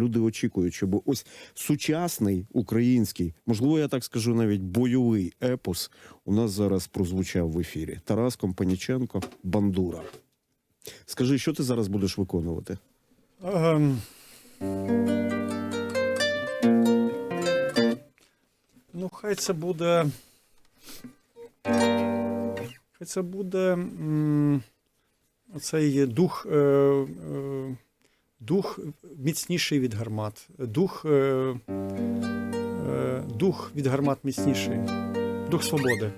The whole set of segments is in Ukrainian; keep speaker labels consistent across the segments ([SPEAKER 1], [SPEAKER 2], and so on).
[SPEAKER 1] люди очікують, щоб ось сучасний український, можливо, я так скажу, навіть бойовий епос у нас зараз прозвучав в ефірі. Тарас Компаніченко, Бандура. Скажи, що ти зараз будеш виконувати?
[SPEAKER 2] Ем. Ну, хай це буде. Хай це буде м, оцей дух, е, е, дух міцніший від гармат. Дух, е, е, дух від гармат міцніший. Дух свободи.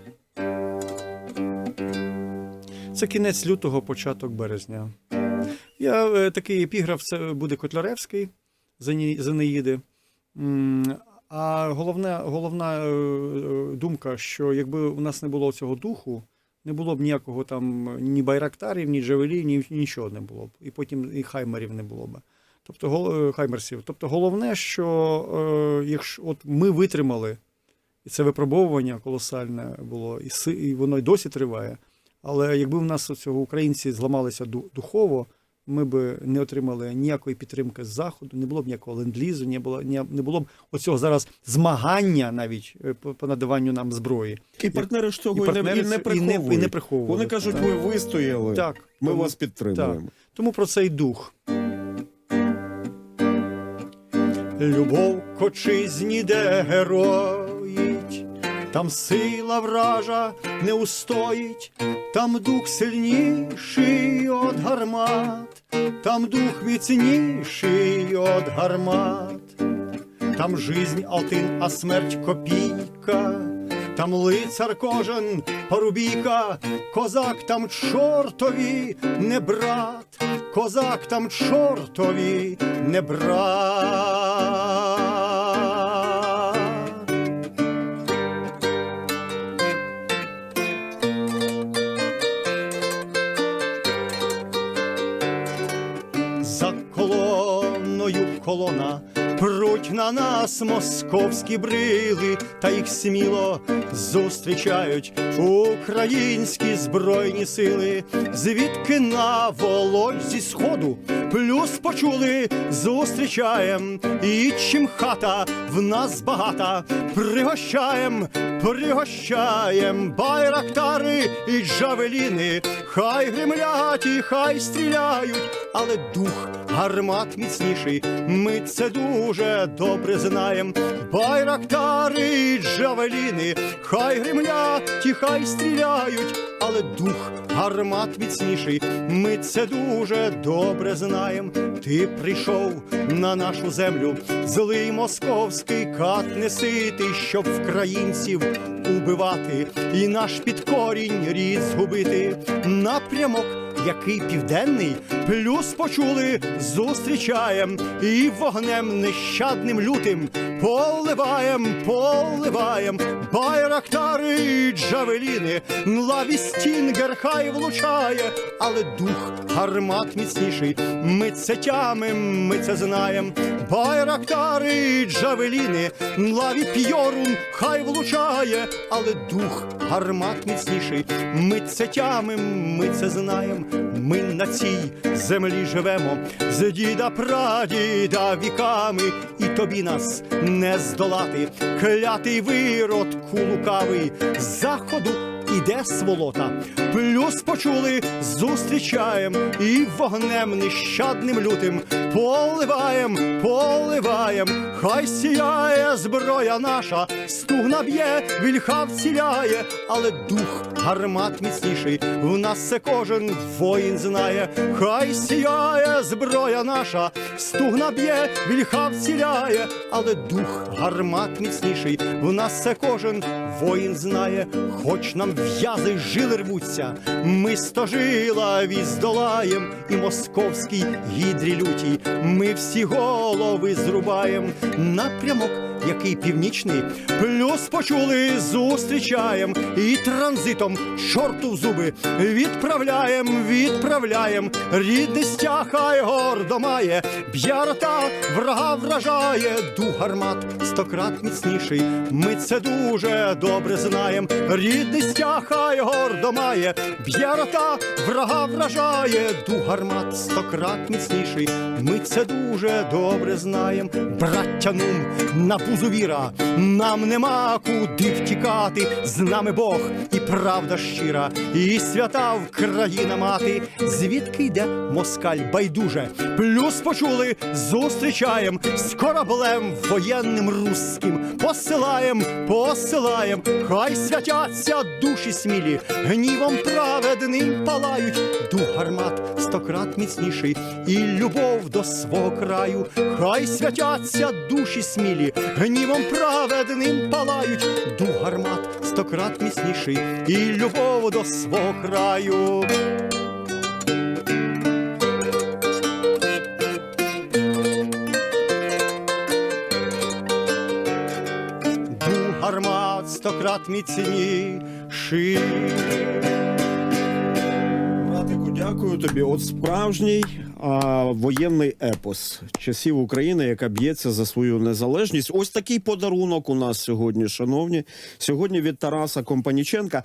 [SPEAKER 2] Це кінець лютого, початок березня. Я е, такий епіграф це буде Котляревський з Ені- з Енеїди. М, А головна, головна е, е, думка, що якби у нас не було цього духу, не було б ніякого там ні байрактарів, ні джавелів, ні нічого не було б. І потім і хаймерів не було б. Тобто гол- е, хаймерсів. Тобто головне, що е, якщо от ми витримали, і це випробовування колосальне було, і, і воно й досі триває. Але якби в нас цього українці зламалися духово, ми б не отримали ніякої підтримки з заходу, не було б ніякого ленд-лізу, не було не було б оцього зараз змагання навіть е, по, надаванню нам зброї.
[SPEAKER 1] І партнери ж цього і,
[SPEAKER 2] партнери
[SPEAKER 1] не, і не
[SPEAKER 2] і не, і не приховували.
[SPEAKER 1] Вони кажуть,
[SPEAKER 2] Так.
[SPEAKER 1] ви вистояли,
[SPEAKER 2] так.
[SPEAKER 1] ми
[SPEAKER 2] тому-
[SPEAKER 1] вас підтримуємо.
[SPEAKER 2] Тому про цей дух. Любов к отчизні, де героїть, там сила вража не устоїть, там дух сильніший от гармат, там дух міцніший от гармат, там жизнь алтин, а смерть копійка. Там лицар кожен порубійка, козак там чортові не брат, козак там чортові не брат. Колона. Пруть на нас московські брили, та їх сміло зустрічають українські збройні сили, звідки на володь зі сходу, плюс почули, зустрічаєм, і чим хата в нас багата, пригощаєм, пригощаєм байрактари і джавеліни, хай гремлять і хай стріляють, але дух гармат міцніший. Ми це дуже добре знаєм. Байрактари і джавеліни, хай гремлять і хай стріляють, але дух гармат міцніший. Ми це дуже добре знаєм. Ти прийшов на нашу землю, злий московський кат неситий, щоб вкраїнців убивати, і наш підкорінь рід згубити. Напрямок який південний, плюс почули, зустрічаєм і вогнем нещадним лютим поливаєм, поливаєм, байрактари і джавеліни, лаві стінгер хай влучає, але дух гармат міцніший. Ми це тямим, ми це знаєм. Байрактари і джавеліни, лаві п'йорун хай влучає, але дух гармат міцніший. Ми це тямим, ми це знаєм. Ми на цій землі живемо з діда прадіда віками, і тобі нас не здолати. Клятий виродку лукавий заходу іде сволота. Плюс почули, зустрічаєм і вогнем нещадним лютим поливаєм, поливаєм, хай сіяє зброя наша, стугна б'є, вільха вціляє, але дух гармат міцніший. В нас це кожен воїн знає, хай сіяє зброя наша, стугна б'є, вільха вціляє, але дух гармат міцніший. В нас це кожен воїн знає, хоч нам в'язи жили рвуться, ми стожила віздолаєм і московській гідрі лютій. Ми всі голови зрубаєм напрямок. Який північний, плюс почули, зустрічаєм і транзитом чорту в зуби відправляєм, відправляєм, рідний стяг хай гордо має, б'ярота врага вражає, дух гармат стократ міцніший. Ми це дуже добре знаєм. Рідний стяг хай гордо має, б'ярота врага вражає, дух гармат стократ міцніший. Ми це дуже добре знаєм. Браття нум на віра, нам нема куди втікати. З нами Бог і правда щира, і свята Вкраїна мати. Звідки йде москаль байдуже? Плюс почули, зустрічаєм з кораблем воєнним руським. Посилаєм, посилаєм, хай святяться душі смілі, гнівом праведним палають. Дух гармат стократ міцніший, і любов до свого краю. Хай святяться душі смілі, гнівом праведним палають. Дух гармат стократ міцніший, і любов до свого краю. Дух гармат стократ міцніший.
[SPEAKER 1] Дякую тобі. От справжній а, воєнний епос часів України, яка б'ється за свою незалежність. Ось такий подарунок у нас сьогодні, шановні. Сьогодні від Тараса Компаніченка.